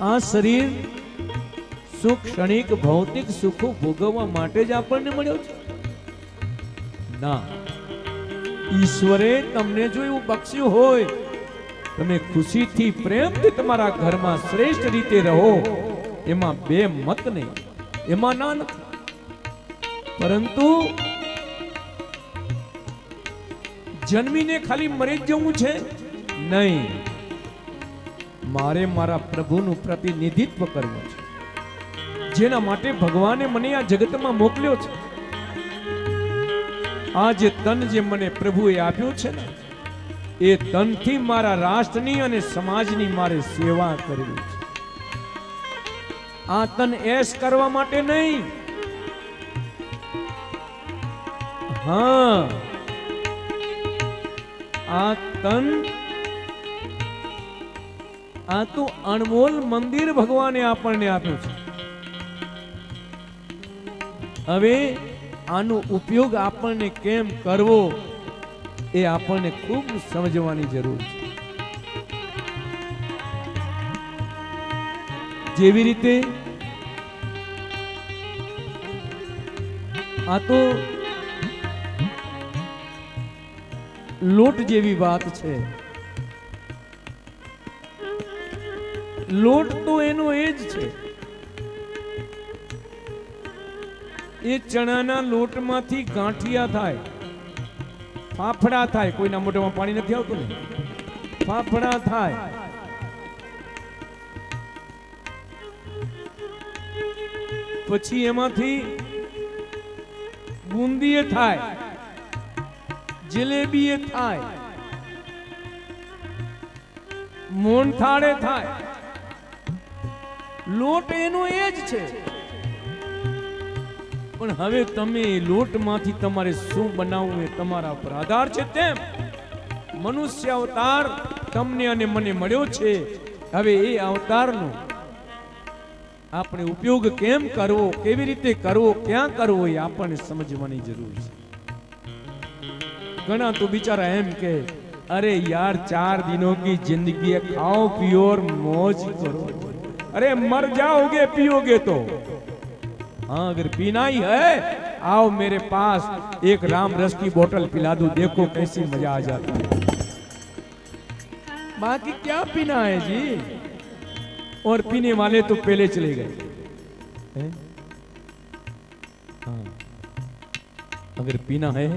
આ શરીર સુખ, ક્ષણિક, ભૌતિક સુખો ભોગવવા માટે જ આપણને મળ્યો છે. ના, ઈશ્વરે તમને જો એવું બક્ષ્યું હોય, તમે ખુશીથી પ્રેમથી તમારા ઘરમાં શ્રેષ્ઠ રીતે રહો, એમાં બે મત નહીં, એમાં ના નથી. પરંતુ જન્મીને ખાલી મરી જવું છે? નહીં. મારે મારા પ્રભુનું પ્રતિનિધિત્વ કરવું છે. જેના માટે ભગવાને મને આ જગતમાં મોકલ્યો છે. આ જે તન જે મને પ્રભુએ આપ્યું છે ને, એ તનથી મારા રાષ્ટ્રની અને સમાજની મારે સેવા કરવી છે. આ તન એશ કરવા માટે નહીં. હા. આ તન આ તો અણમોલ મંદિર ભગવાને આપણને આપ્યું છે. હવે આનો ઉપયોગ આપણને કેમ કરવો એ આપણને ખૂબ સમજવાની જરૂર છે. જેવી રીતે આ તો લોટ જેવી વાત છે. લોટ તો એનો એ જ છે. એ ચણાના લોટમાંથી ગાંઠિયા થાય, ફાફડા થાય, કોઈના મોઢામાં પાણી નથી આવતું ને? ફાફડા થાય. પછી એમાંથી બુંદીએ થાય, જલેબીએ થાય મોહનથાળે થાય. લોટ એનો એ જ છે. પણ હવે તમે લોટમાંથી તમારે શું બનાવવું એ તમારા પર આધાર છે તેમ. મનુષ્ય અવતાર તમને અને મને મળ્યો છે. હવે એ અવતારનો આપણે ઉપયોગ કેમ કરવો, કેવી રીતે કરવો, ક્યાં કરવો એ આપણને સમજવાની જરૂર છે. ઘણા તો બિચારા એમ કે, અરે યાર, ચાર દિનો કી જિંદગી ખાઓ પીઓ મોજ કરો. अरे मर जाओगे, पियोगे तो। हाँ अगर पीना ही है, आओ मेरे पास एक राम रस की बोतल पिला दूँ, देखो कैसी मज़ा आ जाती है। बाकी क्या पीना है जी? और पीने वाले तो पहले चले गए। हाँ? अगर पीना है।